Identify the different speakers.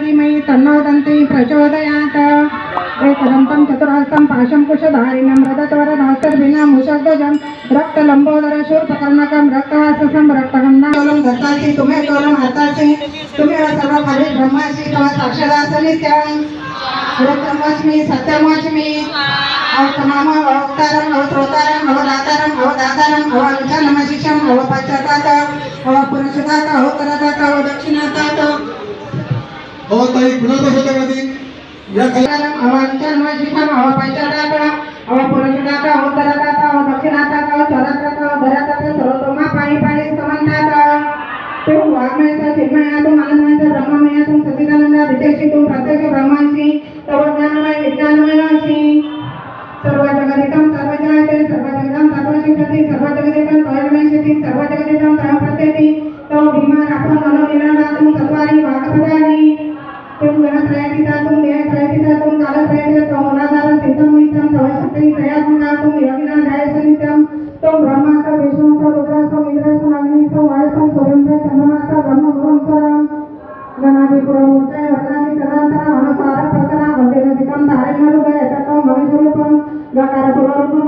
Speaker 1: धीमहि तन्नो दन्ति प्रचोदयात्। एकदन्तं चतुरहस्तं पाशं कुशधारिणं रजतवरदास्तर्भिनं मुषध्वजं रक्तलंबोदर शूर्पकर्णकं रक्तवाससं रक्तगन्धालं दत्तासि तुम्हे तोलं हातासि तुम्हेव सर्व खाली ब्रह्मासि तव साक्षरासनित्यं रत्नमस्मि सत्यमस्मि अवतमाम अवतारम अवदातारम अवदातारम अवंचनमशिषम अवपश्चातात अवपुरुषतात अवकरतात
Speaker 2: हो ताई कुणाचं होतं का ती? या
Speaker 1: पुरुष टाका हो तर टाका हो दक्षिण पाणी पाणी समान टाका तो वाघ महिन्याचा चिन्मयाचा मानस महिन्याचा ब्रह्मा महिन्यातून सचिदानंदा सर्व ज्ञानमय सर्व जगदिकम सर्व जगते सर्व जगदम सर्व शिक्षती सर्व जगदिकम सर्व ప్రయత్నితాకం న్యాయ ప్రయత్నితాకం కాల ప్రయత్నితం అనాధారం సిద్ధం నిత్యం తమ శక్తి ప్రయాత్నాకం యోగినా దయసనిత్యం తం బ్రహ్మాక విష్ణుక రుద్రాకం ఇంద్రాకం అగ్నికం వాయుకం సురేంద్ర చంద్రమాక బ్రహ్మ గురుంకరం గణాధిపురం ఉంటాయి వర్ణాన్ని సదాంతరం అనుసార ప్రకరణ వందేన సిద్ధం ధారణరుగా యథాకం మనుషులకం గకార పురూపం